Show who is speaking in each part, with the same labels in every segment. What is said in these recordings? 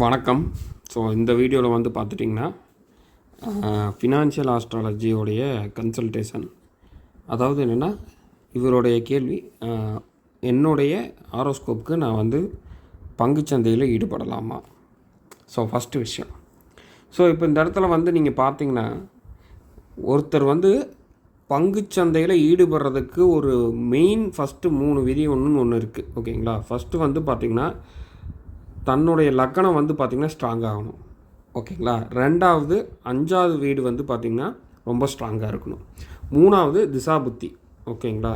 Speaker 1: வணக்கம். ஸோ இந்த வீடியோவில் வந்து பார்த்துட்டிங்கன்னா ஃபினான்ஷியல் ஆஸ்ட்ராலஜியோடைய கன்சல்டேஷன் அதாவது என்னென்னா இவருடைய கேள்வி என்னுடைய ஆரோஸ்கோப்புக்கு நான் வந்து பங்குச்சந்தையில் ஈடுபடலாமா? ஸோ ஃபஸ்ட்டு விஷயம். ஸோ இப்போ இந்த இடத்துல வந்து நீங்கள் பார்த்தீங்கன்னா ஒருத்தர் வந்து பங்குச்சந்தையில் ஈடுபடுறதுக்கு ஒரு மெயின் ஃபஸ்ட்டு மூணு விதி ஒன்றுன்னு ஒன்று இருக்குது ஓகேங்களா ஃபஸ்ட்டு வந்து பார்த்திங்கன்னா தன்னுடைய லக்கணம் வந்து பார்த்திங்கன்னா ஸ்ட்ராங் ஆகணும். ஓகேங்களா? ரெண்டாவது அஞ்சாவது வீடு வந்து பார்த்திங்கன்னா ரொம்ப ஸ்ட்ராங்காக இருக்கணும். மூணாவது திசாபுத்தி. ஓகேங்களா?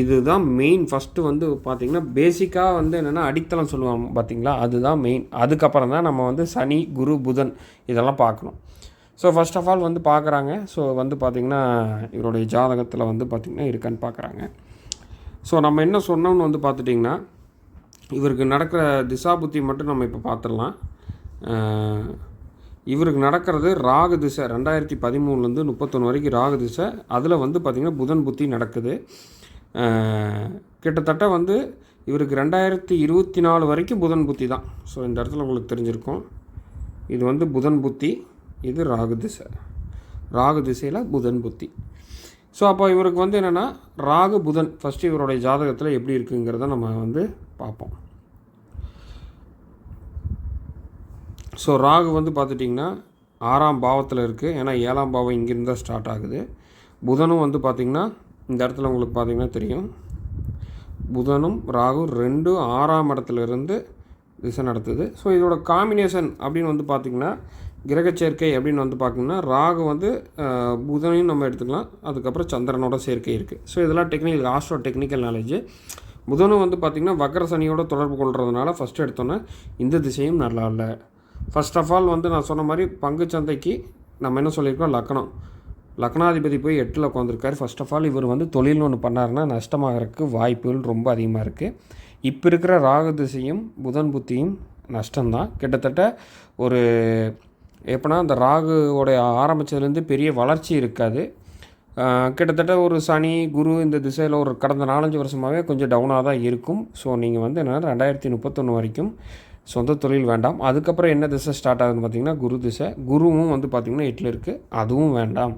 Speaker 1: இதுதான் மெயின் ஃபஸ்ட்டு வந்து பார்த்திங்கன்னா பேசிக்காக வந்து என்னென்னா அடித்தளம் சொல்லுவாங்க பார்த்தீங்களா அதுதான் மெயின் அதுக்கப்புறம் தான் நம்ம வந்து சனி குரு புதன் இதெல்லாம் பார்க்கணும். ஸோ ஃபர்ஸ்ட் ஆஃப் ஆல் வந்து பார்க்குறாங்க. ஸோ வந்து பார்த்திங்கன்னா இவருடைய ஜாதகத்தில் வந்து பார்த்திங்கன்னா இருக்கான்னு பார்க்குறாங்க. ஸோ நம்ம என்ன சொன்னோம்னு வந்து பார்த்துட்டிங்கன்னா இவருக்கு நடக்கிற திசாபுத்தி மட்டும் நம்ம இப்போ பார்த்துடலாம் இவருக்கு நடக்கிறது ராகு திசை ரெண்டாயிரத்தி பதிமூணுலேருந்து முப்பத்தொன்று வரைக்கும் ராகு திசை. அதில் வந்து பார்த்திங்கன்னா புதன் புத்தி நடக்குது. கிட்டத்தட்ட வந்து இவருக்கு ரெண்டாயிரத்தி இருபத்தி நாலு வரைக்கும் புதன் புத்தி தான். ஸோ இந்த இடத்துல உங்களுக்கு தெரிஞ்சிருக்கும். இது வந்து புதன் புத்தி இது ராகு திசை. ராகு திசையில் புதன் புத்தி. ஸோ அப்போ இவருக்கு வந்து என்னென்னா ராகு புதன் ஃபஸ்ட்டு இவருடைய ஜாதகத்தில் எப்படி இருக்குங்கிறத நம்ம வந்து பார்ப்போம். ஸோ ராகு வந்து பார்த்துட்டிங்கன்னா ஆறாம் பாவத்தில் இருக்குது ஏன்னா ஏழாம் பாவம் இங்கேருந்து தான் ஸ்டார்ட் ஆகுது. புதனும் வந்து பார்த்திங்கன்னா இந்த இடத்துல உங்களுக்கு பார்த்திங்கன்னா தெரியும். புதனும் ராகு ரெண்டும் ஆறாம் இடத்துல இருந்து திசை நடத்துது. ஸோ இதோட காம்பினேஷன் அப்படின்னு வந்து பார்த்திங்கன்னா கிரகச்சேர்க்கை அப்படின்னு வந்து பார்த்திங்கன்னா ராகு வந்து புதனையும் நம்ம எடுத்துக்கலாம். அதுக்கப்புறம் சந்திரனோட சேர்க்கை இருக்குது ஸோ இதெல்லாம் டெக்னிக்கல் ஆஸ்ட்ரோ டெக்னிக்கல் நாலேஜ் புதனும் வந்து பார்த்திங்கன்னா வக்கர சனியோட தொடர்பு கொள்றதுனால ஃபஸ்ட்டு எடுத்தோன்னே இந்த திசையும் நல்லா இல்லை. ஃபர்ஸ்ட் ஆஃப் ஆல் வந்து நான் சொன்ன மாதிரி பங்கு சந்தைக்கு நம்ம என்ன சொல்லியிருக்கோம்? லக்கணம். லக்னாதிபதி போய் எட்டில் உட்காந்துருக்காரு ஃபர்ஸ்ட் ஆஃப் ஆல் இவர் வந்து தொழில் ஒன்று பண்ணாருன்னா நஷ்டமாகறதுக்கு வாய்ப்புகள் ரொம்ப அதிகமாக இருக்குது இப்போ இருக்கிற ராகு திசையும் புதன் புத்தியும் நஷ்டம்தான். கிட்டத்தட்ட ஒரு எப்படின்னா அந்த ராகுவோடைய ஆரம்பித்ததுலேருந்து பெரிய வளர்ச்சி இருக்காது. கிட்டத்தட்ட ஒரு சனி குரு இந்த திசையில் ஒரு கடந்த நாலஞ்சு வருஷமாகவே கொஞ்சம் டவுனாக தான் இருக்கும். ஸோ நீங்கள் வந்து என்னென்னா ரெண்டாயிரத்தி முப்பத்தொன்று வரைக்கும் சொந்த தொழில் வேண்டாம். அதுக்கப்புறம் என்ன திசை ஸ்டார்ட் ஆகுதுன்னு பார்த்தீங்கன்னா குரு திசை. குருவும் வந்து பார்த்திங்கன்னா எட்டில் இருக்குது அதுவும் வேண்டாம்.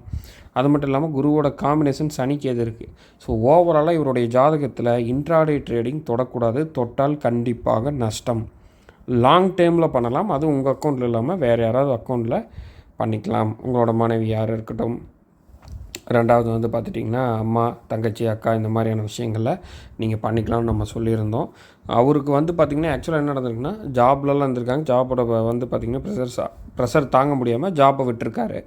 Speaker 1: அது மட்டும் இல்லாமல் குருவோட காம்பினேஷன் சனிக்கு இருக்குது ஸோ ஓவராலாக இவருடைய ஜாதகத்தில் இன்ட்ராடே ட்ரேடிங் தொடக்கூடாது. தொட்டால் கண்டிப்பாக நஷ்டம். லாங் டேர்மில் பண்ணலாம். அது உங்கள் அக்கௌண்ட்டில் இல்லாமல் வேறு யாராவது அக்கௌண்ட்டில் பண்ணிக்கலாம். உங்களோட மனைவி யார் இருக்கட்டும். ரெண்டாவது வந்து பார்த்துட்டிங்கன்னா அம்மா தங்கச்சி அக்கா இந்த மாதிரியான விஷயங்களில் நீங்கள் பண்ணிக்கலாம்னு நம்ம சொல்லியிருந்தோம். அவருக்கு வந்து பார்த்திங்கன்னா ஆக்சுவலாக என்ன நடந்திருக்குன்னா ஜாப்லலாம் இருந்திருக்காங்க. ஜாபோட வந்து பார்த்திங்கன்னா ப்ரெஷர் ப்ரெஷர் தாங்க முடியாமல் ஜாப்பை விட்டுருக்காரு.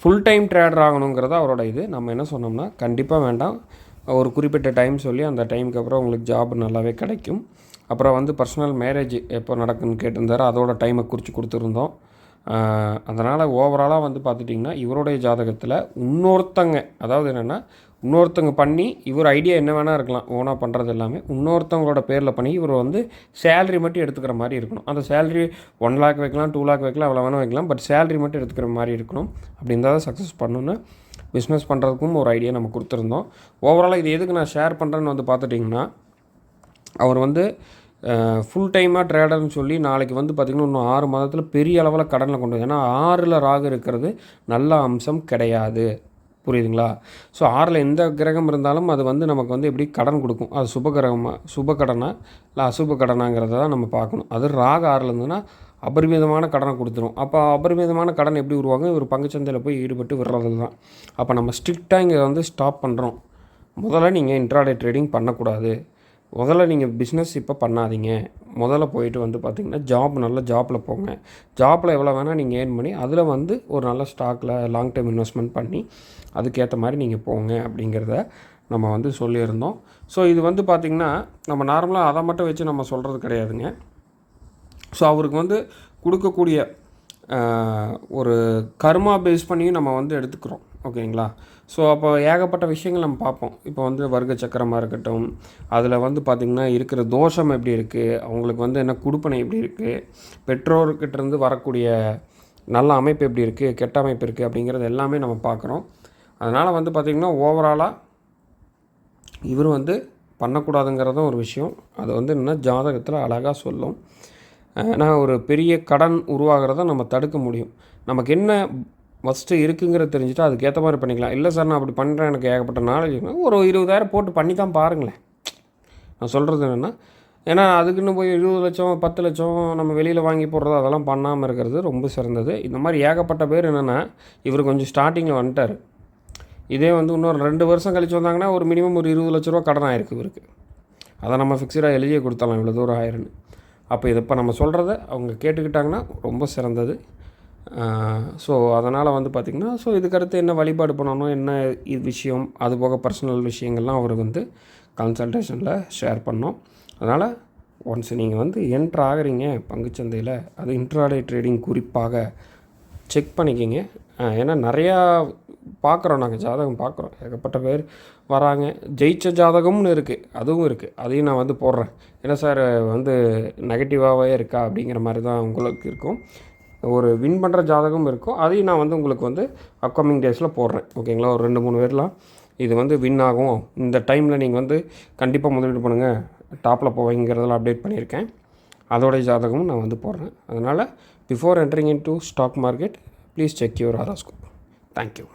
Speaker 1: ஃபுல் டைம் ட்ரேடர் ஆகணுங்கிறது அவரோட இது. நம்ம என்ன சொன்னோம்னா கண்டிப்பாக வேண்டாம். ஒரு குறிப்பிட்ட டைம் சொல்லி அந்த டைமுக்கு அப்புறம் உங்களுக்கு ஜாப் நல்லாவே கிடைக்கும். அப்புறம் வந்து பர்சனல் மேரேஜ் எப்போ நடக்குன்னு கேட்டிருந்தார். அதோட டைமை குறித்து கொடுத்துருந்தோம். அதனால் ஓவராலாக வந்து பார்த்துட்டிங்கன்னா இவருடைய ஜாதகத்தில் இன்னொருத்தங்க அதாவது என்னென்னா இன்னொருத்தங்க பண்ணி இவர் ஐடியா என்ன வேணால் இருக்கலாம் ஓனாக பண்ணுறது எல்லாமே. இன்னொருத்தவங்களோட பேரில் பண்ணி இவர் வந்து சேலரி மட்டும் எடுத்துக்கிற மாதிரி இருக்கணும். அந்த சேலரி ஒன் லேக் வைக்கலாம் டூ லேக் வைக்கலாம் அவ்வளோ வேணால் வைக்கலாம் பட் சேலரி மட்டும் எடுத்துக்கிற மாதிரி இருக்கணும். அப்படி இருந்தால் தான் சக்ஸஸ் பண்ணணும்னு பிஸ்னஸ் பண்ணுறதுக்கும் ஒரு ஐடியா நம்ம கொடுத்துருந்தோம். ஓவராலாக இது எதுக்கு நான் ஷேர் பண்ணுறேன்னு வந்து பார்த்துட்டிங்கன்னா அவர் வந்து ஃபுல் டைமாக ட்ரேடர்னு சொல்லி நாளைக்கு வந்து பார்த்திங்கன்னா இன்னும் ஆறு மாதத்தில் பெரிய அளவில் கடனில் கொண்டு வந்து ஏன்னா ஆறில் ராகு இருக்கிறது நல்ல அம்சம் கிடையாது. புரியுதுங்களா? ஸோ ஆறில் எந்த கிரகம் இருந்தாலும் அது வந்து நமக்கு வந்து எப்படி கடன் கொடுக்கும்? அது சுப கிரகமாக சுப கடனா? இல்லை அசுப கடனாங்கிறத தான் நம்ம பார்க்கணும். அது ராகு ஆறில் இருந்ததுன்னா அபரிமிதமான கடனை கொடுத்துரும். அப்போ அபரிமிதமான கடன் எப்படி உருவாகும் ஒரு பங்குச்சந்தையில் போய் ஈடுபட்டு விடுறது தான் அப்போ நம்ம ஸ்ட்ரிக்டாக இங்கே வந்து ஸ்டாப் பண்ணுறோம் முதல்ல நீங்கள் இன்ட்ராடே ட்ரேடிங் பண்ணக்கூடாது. முதல்ல நீங்கள் பிஸ்னஸ் இப்போ பண்ணாதீங்க. முதல்ல போயிட்டு வந்து பார்த்தீங்கன்னா ஜாப் நல்ல ஜாப்பில் போங்க. ஜாப்பில் எவ்வளோ வேணால் நீங்கள் ஏர்ன் பண்ணி அதில் வந்து ஒரு நல்ல ஸ்டாக்கில் லாங் டேர்ம் இன்வெஸ்ட்மெண்ட் பண்ணி அதுக்கேற்ற மாதிரி நீங்கள் போங்க அப்படிங்கிறத நம்ம வந்து சொல்லியிருந்தோம். ஸோ இது வந்து பார்த்திங்கன்னா நம்ம நார்மலாக அதை மட்டும் வச்சு நம்ம சொல்கிறது கிடையாதுங்க. ஸோ அவருக்கு வந்து கொடுக்கக்கூடிய ஒரு கர்மா பேஸ் பண்ணியும் நம்ம வந்து எடுத்துக்கிறோம். ஓகேங்களா? ஸோ அப்போ ஏகப்பட்ட விஷயங்கள் நம்ம பார்ப்போம். இப்போ வந்து வர்க்க சக்கரமாக இருக்கட்டும் அதில் வந்து பார்த்திங்கன்னா இருக்கிற தோஷம் எப்படி இருக்குது அவங்களுக்கு வந்து என்ன குடுப்பனை எப்படி இருக்குது பெற்றோர்கிட்ட இருந்து வரக்கூடிய நல்ல அமைப்பு எப்படி இருக்குது கெட்ட அமைப்பு இருக்குது அப்படிங்கிறது எல்லாமே நம்ம பார்க்குறோம். அதனால் வந்து பார்த்திங்கன்னா ஓவராலாக இவர் வந்து பண்ணக்கூடாதுங்கிறதும் ஒரு விஷயம். அது வந்து என்ன ஜாதகத்தில் அழகாக சொல்லும். ஏன்னா ஒரு பெரிய கடன் உருவாகிறத நம்ம தடுக்க முடியும். நமக்கு என்ன ஃபஸ்ட்டு இருக்குங்கிறத தெரிஞ்சுட்டு அதுக்கேற்ற மாதிரி பண்ணிக்கலாம். இல்லை சார் நான் அப்படி பண்ணுறேன் எனக்கு ஏகப்பட்ட நாலேஜ் ஒரு இருபதாயிரம் போட்டு பண்ணி தான் பாருங்களேன். நான் சொல்கிறது என்னென்னா ஏன்னா அதுக்குன்னு போய் இருபது லட்சம் பத்து லட்சம் நம்ம வெளியில் வாங்கி போடுறது அதெல்லாம் பண்ணாமல் இருக்கிறது ரொம்ப சிறந்தது. இந்த மாதிரி ஏகப்பட்ட பேர் என்னென்னா இவர் கொஞ்சம் ஸ்டார்டிங்கில் வந்துட்டார். இதே வந்து இன்னொரு ரெண்டு வருஷம் கழிச்சு வந்தாங்கன்னா ஒரு மினிமம் ஒரு இருபது லட்ச ரூபா கடன் ஆயிருக்கு இவருக்கு. அதை நம்ம ஃபிக்ஸ்டாக எழுதியே கொடுத்தலாம் இவ்வளோ தூரம் ஆயிருன்னு. அப்போ இதை இப்போ நம்ம சொல்கிறத அவங்க கேட்டுக்கிட்டாங்கன்னா ரொம்ப சிறந்தது. ஸோ அதனால் வந்து பார்த்திங்கன்னா ஸோ இதுக்கடுத்து என்ன வழிபாடு பண்ணணும் என்ன இது விஷயம் அது போக பர்சனல் விஷயங்கள்லாம் அவர் வந்து கன்சல்டேஷனில் ஷேர் பண்ணோம். அதனால் ஒன்ஸ் நீங்கள் வந்து என்ட்ரு ஆகுறீங்க பங்குச்சந்தையில் அது இன்ட்ராடே ட்ரேடிங் குறிப்பாக செக் பண்ணிக்கிங்க. ஏன்னா நிறையா பார்க்குறோம் நாங்கள் ஜாதகம் பார்க்குறோம். ஏகப்பட்ட பேர் வராங்க. ஜெயிச்ச ஜாதகம்னு இருக்குது அதுவும் இருக்குது அதையும் நான் வந்து போடுறேன். ஏன்னா சார் வந்து நெகட்டிவாகவே இருக்கா அப்படிங்கிற மாதிரி தான் உங்களுக்கு இருக்கும். ஒரு வின் பண்ணுற ஜாதகம் இருக்கும் அதையும் நான் வந்து உங்களுக்கு வந்து அப்கமிங் டேஸில் போடுறேன். ஓகேங்களா? ஒரு ரெண்டு மூணு பேர்லாம் இது வந்து வின் ஆகும். இந்த டைமில் நீங்கள் வந்து கண்டிப்பாக முதலீடு பண்ணுங்கள் டாப்பில் போவீங்கிறதெல்லாம் அப்டேட் பண்ணியிருக்கேன். அதோடைய ஜாதகமும் நான் வந்து போடுறேன். அதனால் before entering into stock market please check your horoscope thank you